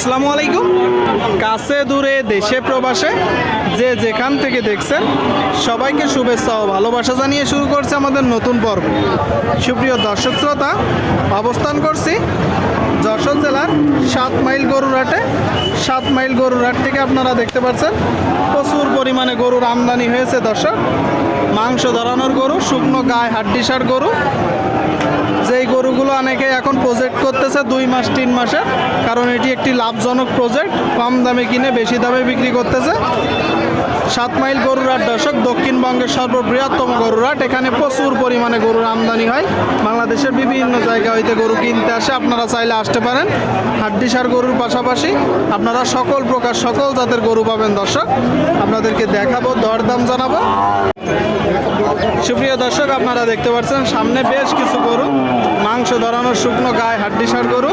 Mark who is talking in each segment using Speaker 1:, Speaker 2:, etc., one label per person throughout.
Speaker 1: আসসালামু আলাইকুম। কাছে দূরে দেশে প্রবাসে যে যেখান থেকে দেখছেন, সবাইকে শুভেচ্ছা ও ভালোবাসা জানিয়ে শুরু করছে আমাদের নতুন পর্ব। সুপ্রিয় দর্শক শ্রোতা, অবস্থান করছি যশোর জেলার সাত মাইল গরুরহাটে সাত মাইল গরুরহাট থেকে আপনারা দেখতে পাচ্ছেন, প্রচুর পরিমাণে গরুর আমদানি হয়েছে দর্শক। মাংস ধরানোর গরু, শুকনো গায়ে হাড্ডিসার গরু যেই গরুগুলো অনেকে এখন প্রজেক্ট করতেছে দুই মাস, তিন মাসে, কারণ এটি একটি লাভজনক প্রজেক্ট কম দামে কিনে বেশি দামে বিক্রি করতেছে। সাত মাইল গরুরাট দর্শক, দক্ষিণবঙ্গের সর্ববৃহত্তম গরুরাট এখানে প্রচুর পরিমাণে গরুর আমদানি হয়। বাংলাদেশের বিভিন্ন জায়গা হইতে গরু কিনতে আসে, আপনারা চাইলে আসতে পারেন। হাড্ডিসার গরুর পাশাপাশি আপনারা সকল প্রকার, সকল জাতের গরু পাবেন দর্শক। আপনাদেরকে দেখাবো, দরদাম জানাব। সুপ্রিয় দর্শক আপনারা দেখতে পাচ্ছেন সামনে বেশ কিছু গরু। মাংস ধরানোর শুকনো গায়ে হাড্ডিসার গরু।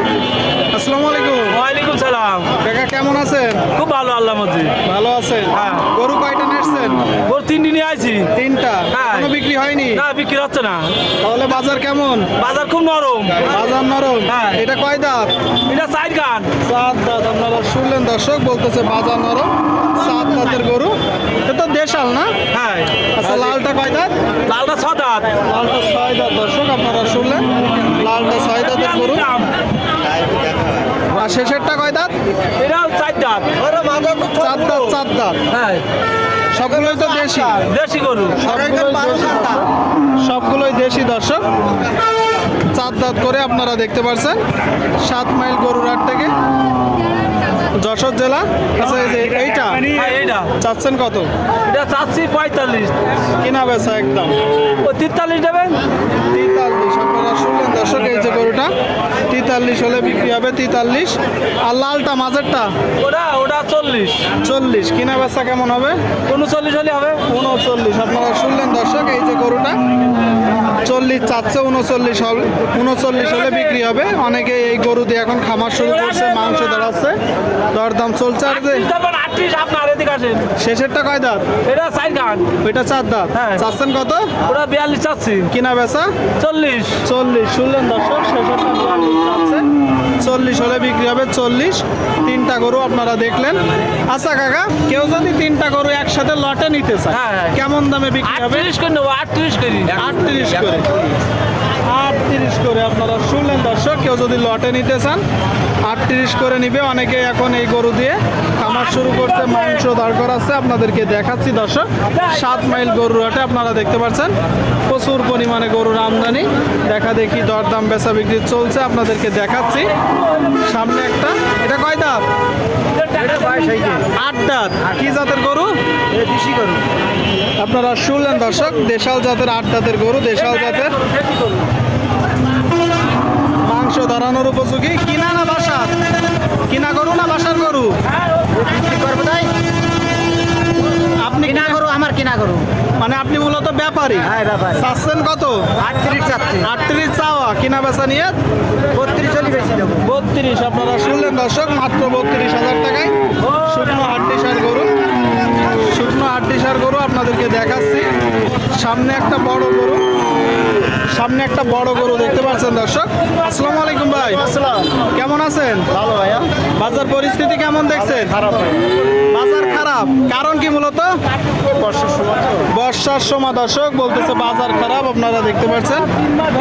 Speaker 1: আসসালামু আলাইকুম।
Speaker 2: ওয়ালাইকুম সালাম।
Speaker 1: কাকা কেমন আছেন?
Speaker 2: খুব ভালো আল্লাহ মজি
Speaker 1: ভালো আছেন?
Speaker 2: হ্যাঁ।
Speaker 1: গরু কয়টা নিয়েছেন
Speaker 2: গরু তিন দিনে আইছি।
Speaker 1: তিনটা?
Speaker 2: হ্যাঁ।
Speaker 1: এখনও বিক্রি হয়নি?
Speaker 2: না বিক্রি হচ্ছে না।
Speaker 1: তাহলে বাজার কেমন?
Speaker 2: বাজার খুব নরম।
Speaker 1: বাজার নরম?
Speaker 2: হ্যাঁ।
Speaker 1: এটা কয় দাঁত?
Speaker 2: এটা সাইড গান।
Speaker 1: সাত দাঁত। আপনারা শুনলেন দর্শক বলতেছে বাজার নরম সাত দাঁতের গরু। এটা তো দেশাল না?
Speaker 2: হ্যাঁ।
Speaker 1: আচ্ছা লালটা দাঁত
Speaker 2: লালটা
Speaker 1: ছয় দাঁত দর্শক আপনারা শুনলেন লালটা ছয় দাঁতের গরু। আর শেষেরটা কয় দাঁত?
Speaker 2: এটাও চার দাঁত।
Speaker 1: চার দাঁত চার দাঁত।
Speaker 2: হ্যাঁ।
Speaker 1: সবগুলোই তো দেশি।
Speaker 2: দেশি গরু।
Speaker 1: সবগুলোই দেশি। সবগুলোই দেশি দর্শক। চার দাঁত করে আপনারা দেখতে পারছেন সাত মাইল গরুরহাট থেকে। যশোর জেলা? আচ্ছা এই যে এইটা
Speaker 2: হ্যাঁ, এইটা।
Speaker 1: চাচ্ছেন কত?
Speaker 2: এটা চাচ্ছি পঁয়তাল্লিশ।
Speaker 1: কিনা বেচা একদম?
Speaker 2: ও তেতাল্লিশ দেবেন
Speaker 1: তেতাল্লিশ আপনারা শুনলেন দর্শক এই যে গরুটা। তেতাল্লিশ হলে বিক্রি হবে তেতাল্লিশ। আর লালটা মাঝেরটা?
Speaker 2: ওটা ওটা চল্লিশ।
Speaker 1: চল্লিশ কিনা বেচা কেমন হবে?
Speaker 2: উনচল্লিশ হলে হবে।
Speaker 1: উনচল্লিশ আপনারা শুনলেন দর্শক এই যে গরুটা। চল্লিশ চাচ্ছে উনচল্লিশ হবে উনচল্লিশ হলে বিক্রি হবে। অনেকে এই গরু দিয়ে এখন খামার শুরু করছে মাংস দাঁড়াচ্ছে দরদাম চলছে আর যে
Speaker 2: আসেন।
Speaker 1: শেষেরটা কয় দাঁত?
Speaker 2: এটা সাইড গান
Speaker 1: ওইটা চার দাঁত।
Speaker 2: হ্যাঁ।
Speaker 1: চাচ্ছেন কত?
Speaker 2: ওটা বিয়াল্লিশ চাচ্ছি।
Speaker 1: কিনা বেচা?
Speaker 2: চল্লিশ।
Speaker 1: চল্লিশ। শুনলেন দর্শক শেষেরটা বিয়াল্লিশ চাচ্ছে। চল্লিশ হলে বিক্রি হবে চল্লিশ। তিনটা গরু আপনারা দেখলেন। আচ্ছা কাকা কেউ যদি তিনটা গরু একসাথে লটে নিতে চায়
Speaker 2: হ্যাঁ, হ্যাঁ।
Speaker 1: কেমন দামে বিক্রি হবে?
Speaker 2: আটত্রিশ করে নেব আটত্রিশ করি।
Speaker 1: আটত্রিশ করে আটত্রিশ করে আপনারা শুনলেন দর্শক, কেউ যদি লটে নিতে চান, আটত্রিশ করে নিবে। অনেকে এখন এই গরু দিয়ে খামার শুরু করছে, মাংস দাঁড় করাচ্ছে। আপনাদেরকে দেখাচ্ছি দর্শক, সাত মাইল গরুর হাটে আপনারা দেখতে পাচ্ছেন, প্রচুর পরিমাণে গরুর আমদানি। দেখা দেখি দরদাম বেচা বিক্রি চলছে, আপনাদেরকে দেখাচ্ছি। সামনে একটা, এটা কয় দাঁত? আট দাঁত। কি জাতের গরু?
Speaker 2: গরু
Speaker 1: আপনারা শুনলেন দর্শক, দেশাল জাতের আট দাঁতের গরু, দেশাল জাতের উপযোগী? কিনা না বাসার? কিনা গরু না বাসার গরু?
Speaker 3: করব তাই?
Speaker 1: আপনি
Speaker 3: কিনা করু আমার কিনা করু
Speaker 1: মানে আপনি মূলত ব্যাপারী।
Speaker 3: হ্যাঁ।
Speaker 1: চাচ্ছেন কত?
Speaker 3: আটত্রিশ চাচ্ছি।
Speaker 1: আটত্রিশ চাওয়া কিনা বেচা নিয়ে?
Speaker 3: বত্রিশ চল্লিশ বেশি দেবো
Speaker 1: বত্রিশ আপনারা শুনলেন দর্শক মাত্র বত্রিশ হাজার টাকায়। শুকনো হাড্ডি সার গরু। শুকনো হাড্ডি সার গরু আপনাদেরকে দেখাচ্ছি। সামনে একটা বড় গরু। সামনে একটা বড় গরু দেখতে পাচ্ছেন দর্শক। আসসালামু আলাইকুম ভাই। কেমন আছেন?
Speaker 3: ভালো ভাইয়া।
Speaker 1: বাজার পরিস্থিতি কেমন দেখছেন?
Speaker 3: খারাপ
Speaker 1: বাজার খারাপ। কারণ কি মূলত?
Speaker 3: বর্ষার সময়
Speaker 1: বর্ষার সময় দর্শক বলতেছে বাজার খারাপ আপনারা দেখতে পাচ্ছেন।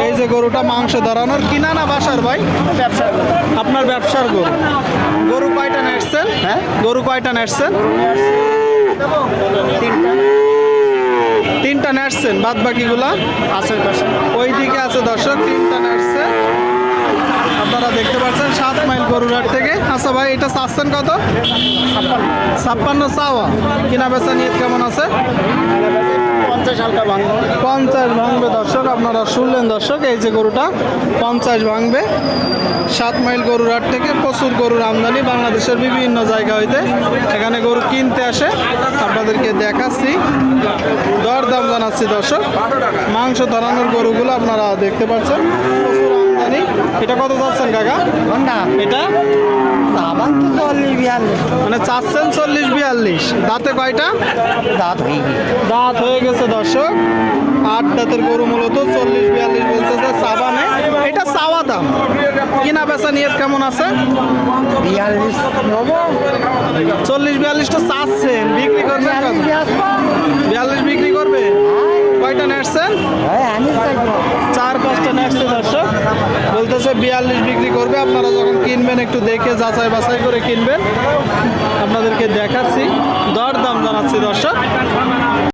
Speaker 1: এই যে গরুটা মাংস ধরানোর কিনা না বাসার ভাই?
Speaker 3: ব্যবসা।
Speaker 1: আপনার ব্যবসার গরু। গরু কয়টা নেটছেন হ্যাঁ? গরু কয়টা নেটছেন তিনটা। নেটছেন বাদ বাকিগুলা
Speaker 3: আছে পাশে
Speaker 1: ওই দিকে আছে দর্শক তিনটা নেটছে আপনারা দেখতে পাচ্ছেন সাত মাইল গরুরহাট থেকে। আচ্ছা ভাই এটা চাচ্ছেন কত? ছাপ্পান্ন। চাওয়া। কিনা বেচা নিয়ে কেমন আছে?
Speaker 3: হালকা ভাঙবো?
Speaker 1: পঞ্চাশ ভাঙবে দর্শক আপনারা শুনলেন দর্শক এই যে গরুটা পঞ্চাশ ভাঙবে। সাত মাইল গরুর হাট থেকে প্রচুর গরুর আমদানি বাংলাদেশের বিভিন্ন জায়গা হইতে এখানে গরু কিনতে আসে। আপনাদেরকে দেখাচ্ছি দর দাম জানাচ্ছি দর্শক। মাংস ধরানোর গরুগুলো আপনারা দেখতে পাচ্ছেন প্রচুর আমদানি। এটা কত যাচ্ছেন কাকা?
Speaker 3: কোনটা
Speaker 1: এটা? মানে চাচ্ছেন চল্লিশ বিয়াল্লিশ। দাঁতে কয়টা?
Speaker 3: দাঁত হয়ে
Speaker 1: দাঁত হয়ে গেছে দর্শক। আট দাঁতের গরু মূলত চল্লিশ বিয়াল্লিশ বলতেছে সাবানে। এটা চাওয়া দাম। কিনা বেচা নিয়ত কেমন আছে?
Speaker 3: বিয়াল্লিশ
Speaker 1: চল্লিশ বিয়াল্লিশটা চাচ্ছেন বিক্রি করবেন
Speaker 3: বিয়াল্লিশ
Speaker 1: বিক্রি করবে? কয়টা নেটছেন চার পাঁচটা নেটছে দর্শক। বলতেছে বিয়াল্লিশ বিক্রি করবে। আপনারা যখন কিনবেন একটু দেখে যাচাই বাছাই করে কিনবেন। আপনাদেরকে দেখাচ্ছি। দর দাম জানাচ্ছি দর্শক।